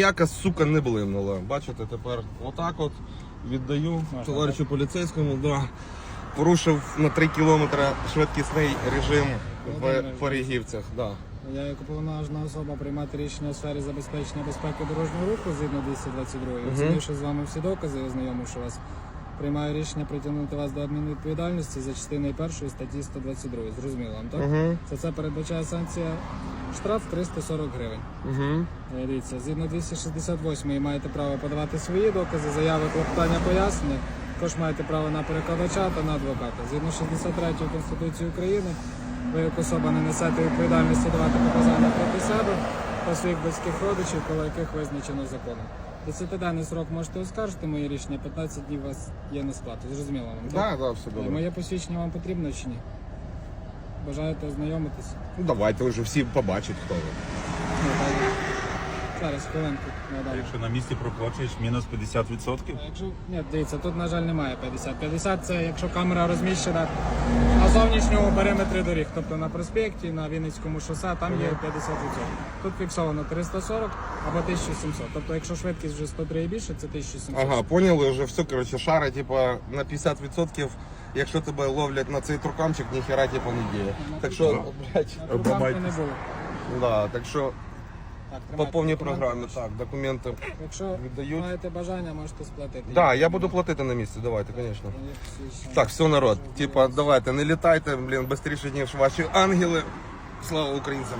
Ніяка сука не блимнула. Бачите, тепер отак от віддаю товаришу поліцейському. Да. Порушив на 3 кілометри швидкісний режим в Порігівцях. Да. Я як уповноважена особа приймати рішення у сфері забезпечення безпеки дорожнього руху згідно 222. Оцінивши з вами всі докази, ознайомивши вас, приймаю рішення притягнути вас до адмінвідповідальності за частиною першої статті 122. Зрозуміло вам, так? Угу. За це передбачає санкція штраф 340 гривень. Угу. Е, Дивіться, згідно 268 маєте право подавати свої докази, заяви, клопотання, пояснення. Також маєте право на перекладача та на адвоката. Згідно 63 Конституції України, ви як особа не несете відповідальності давати показання проти себе та своїх близьких родичів, коло яких визначено законом. 10-денний срок можете оскаржити моє рішення, 15 днів у вас є на сплату. Зрозуміло вам? так? Да, да, все Е, добре. Моє посвідчення вам потрібно чи ні? Бажаєте ознайомитись? Ну давайте вже всі побачать, хто ви. Ну, так. Зараз, хвилинку. надам. Якщо на місці проплачуєш мінус 50%, Якщо ні, дивіться, тут на жаль немає 50. 50 це якщо камера розміщена на зовнішньому периметрі доріг, тобто на проспекті, на Вінницькому шосе, там є 50%. Тут фіксовано 340 або 1700. Тобто, якщо швидкість вже 103 і більше, це 1700. Ага, поняли вже все, коротше, шара, типа, на 50%, якщо тебе ловлять на цей трукамчик, ніхера типа не діє. Так що, блядь, не було. да, так що Так, по тримайте повній документи. програмі, так, документи. Якщо віддають. маєте бажання, можете сплатити. Да, я буду платити на місці, давайте, звісно. Є. Так, все, народ, типа, давайте, не літайте, блін, швидше, ніж ваші ангели. Слава українцям!